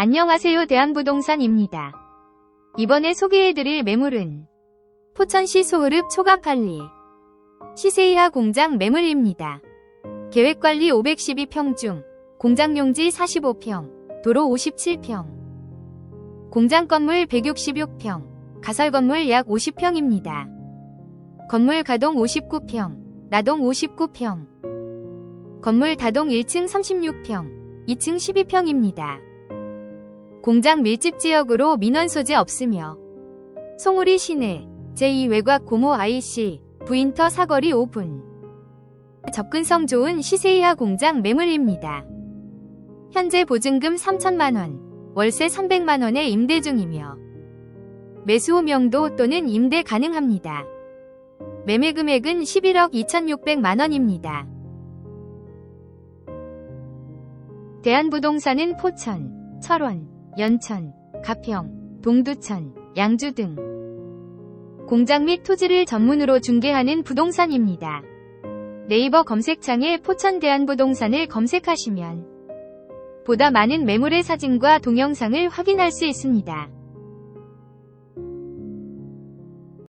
안녕하세요 대한부동산입니다. 이번에 소개해드릴 매물은 포천시 소흐릅 초가팔리 시세이하 공장 매물입니다. 계획관리 512평 중 공장용지 45평, 도로 57평, 공장 건물 166평, 가설 건물 약 50평입니다. 건물 가동 59평, 나동 59평, 건물 다동 1층 36평, 2층 12평입니다. 공장 밀집 지역으로 민원 소지 없으며 송우리 시내 제2외곽 고모 IC 부인터 사거리 5분 접근성 좋은 시세이하 공장 매물입니다. 현재 보증금 3천만원, 월세 300만원에 임대 중이며 매수 후 명도 또는 임대 가능합니다. 매매 금액은 11억 2,600만원입니다. 대한부동산은 포천, 철원, 연천, 가평, 동두천, 양주 등 공장 및 토지를 전문으로 중개하는 부동산입니다. 네이버 검색창에 포천 대한부동산을 검색하시면 보다 많은 매물의 사진과 동영상을 확인할 수 있습니다.